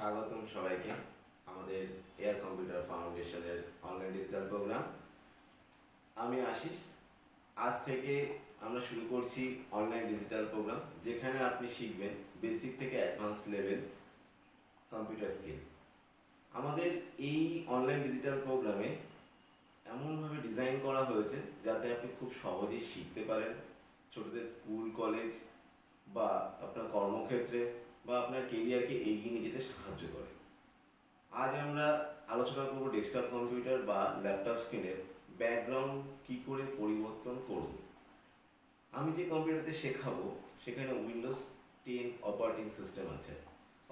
স্বাগতম সবাইকে আমাদের এয়ার কম্পিউটার ফাউন্ডেশনের অনলাইন ডিজিটাল প্রোগ্রাম আমি আশিস। আজ থেকে আমরা শুরু করছি অনলাইন ডিজিটাল প্রোগ্রাম যেখানে আপনি শিখবেন বেসিক থেকে অ্যাডভান্স লেভেল কম্পিউটার স্কিল আমাদের এই অনলাইন ডিজিটাল প্রোগ্রামে এমনভাবে ডিজাইন করা হয়েছে যাতে আপনি খুব সহজেই শিখতে পারেন। ছোটদের স্কুল কলেজ বা আপনার কর্মক্ষেত্রে বা আপনার কেরিয়ারকে এগিয়ে নিয়ে যেতে সাহায্য করে। আজ আমরা আলোচনা করব ডেস্কটপ কম্পিউটার বা ল্যাপটপ স্ক্রিনের ব্যাকগ্রাউন্ড কী করে পরিবর্তন করব। আমি যে কম্পিউটারতে শেখাবো, সেখানে উইন্ডোজ টেন অপারেটিং সিস্টেম আছে।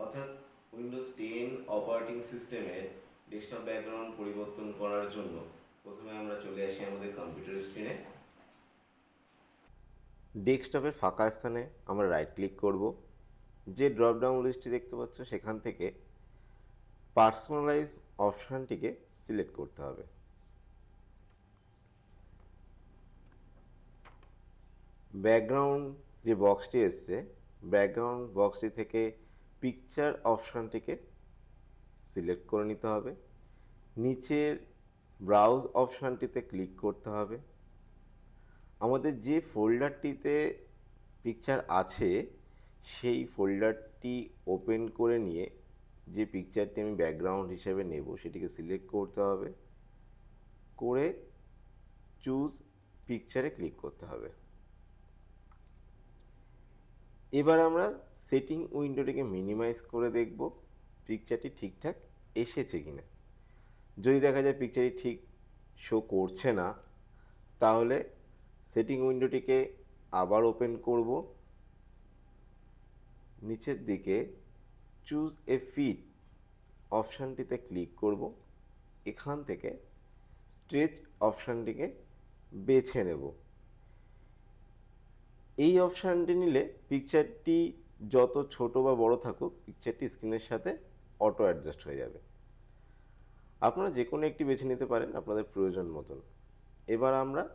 অর্থাৎ উইন্ডোজ টেন অপারেটিং সিস্টেমের ডেস্কটপ ব্যাকগ্রাউন্ড পরিবর্তন করার জন্য প্রথমে আমরা চলে আসি আমাদের কম্পিউটার স্ক্রিনে ডেস্কটপের ফাঁকা স্থানে আমরা রাইট ক্লিক করব। যে ড্রপডাউন লিস্টটি দেখতে পাচ্ছ, সেখান থেকে পার্সোনালাইজ অপশানটিকে সিলেক্ট করতে হবে। ব্যাকগ্রাউন্ড যে বক্সটি এসছে ব্যাকগ্রাউন্ড বক্সটি থেকে পিকচার অপশানটিকে সিলেক্ট করে নিতে হবে। নিচের ব্রাউজ অপশানটিতে ক্লিক করতে হবে। আমাদের যে ফোল্ডারটিতে পিকচার আছে সেই ফোল্ডারটি ওপেন করে নিয়ে যে পিকচারটি আমি ব্যাকগ্রাউন্ড হিসেবে নেব, সেটিকে সিলেক্ট করতে হবে। করে চুজ পিকচারে ক্লিক করতে হবে। এবার আমরা সেটিং উইন্ডোটিকে মিনিমাইজ করে দেখব পিকচারটি ঠিকঠাক এসেছে কিনা। যদি দেখা যায় পিকচারটি ঠিক শো করছে না, তাহলে সেটিং উইন্ডোটিকে আবার ওপেন করব। নিচের দিকে চুজ এ ফিট অপশানটিতে ক্লিক করব। এখান থেকে স্ট্রেচ অপশানটিকে বেছে নেব। এই অপশানটি নিলে পিকচারটি যত ছোট বা বড় থাকুক পিকচারটি স্ক্রিনের সাথে অটো অ্যাডজাস্ট হয়ে যাবে। আপনারা যে কোনো একটি বেছে নিতে পারেন আপনাদের প্রয়োজন মতন। এবার আমরা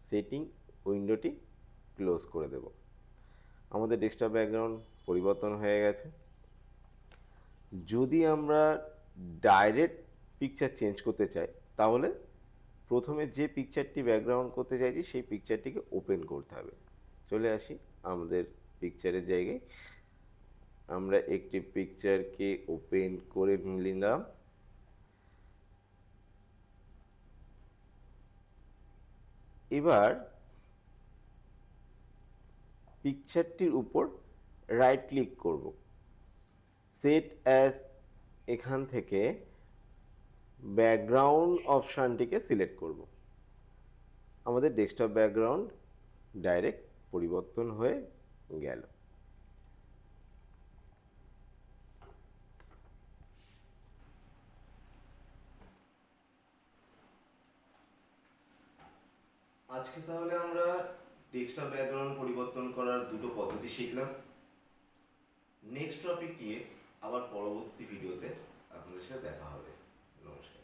সেটিং উইন্ডোটি ক্লোজ করে দেব। আমাদের ডেস্কটপ ব্যাকগ্রাউন্ড পরিবর্তন হয়ে গেছে। যদি আমরা ডাইরেক্ট পিকচার চেঞ্জ করতে চাই, তাহলে প্রথমে যে পিকচারটি ব্যাকগ্রাউন্ড করতে চাইছি, সেই পিকচারটিকে ওপেন করতে হবে। চলে আসি আমাদের পিকচারের জায়গায়। আমরা একটি পিকচারকে ওপেন করে নিলাম। এবার পিকচারটির উপর রাইট ক্লিক করব। সেট অ্যাজ এখান থেকে ব্যাকগ্রাউন্ড অপশানটিকে সিলেক্ট করব। আমাদের ডেস্কটপ ব্যাকগ্রাউন্ড ডাইরেক্ট পরিবর্তন হয়ে গেল। আজকে তাহলে আমরা ডেস্কটপ ব্যাকগ্রাউন্ড পরিবর্তন করার দুটো পদ্ধতি শিখলাম। নেক্সট টপিক নিয়ে আবার পরবর্তী ভিডিওতে আপনাদের সাথে দেখা হবে। নমস্কার।